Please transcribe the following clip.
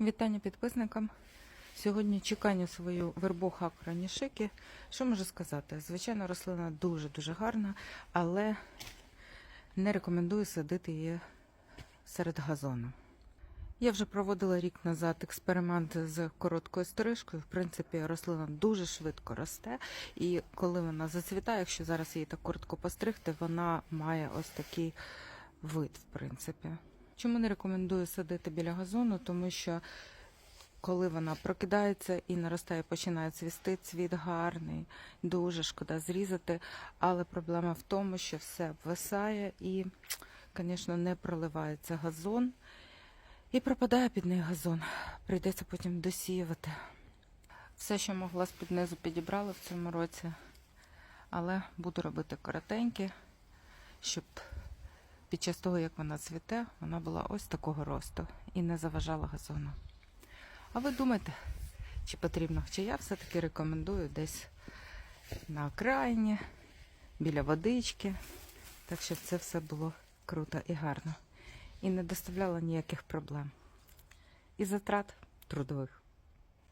Вітання підписникам. Сьогодні чекаю свою вербоху акронішики. Що можу сказати? Звичайно, рослина дуже-дуже гарна, але не рекомендую садити її серед газону. Я вже проводила рік назад експеримент з короткою стрижкою. В принципі, рослина дуже швидко росте, і коли вона зацвітає, якщо зараз її так коротко постригти, вона має ось такий вид, в принципі. Чому не рекомендую садити біля газону? Тому що коли вона прокидається і наростає, починає цвісти, цвіт гарний, дуже шкода зрізати. Але проблема в тому, що все висає і, звісно, не проливається газон. І пропадає під неї газон. Прийдеться потім досіювати. Все, що могла з-під низу підібрала в цьому році, але буду робити коротенькі, щоб під час того, як вона цвіте, вона була ось такого росту і не заважала газону. А ви думаєте, чи потрібно? Чи я все-таки рекомендую десь на окраїні, біля водички, так щоб це все було круто і гарно. І не доставляло ніяких проблем. І затрат трудових.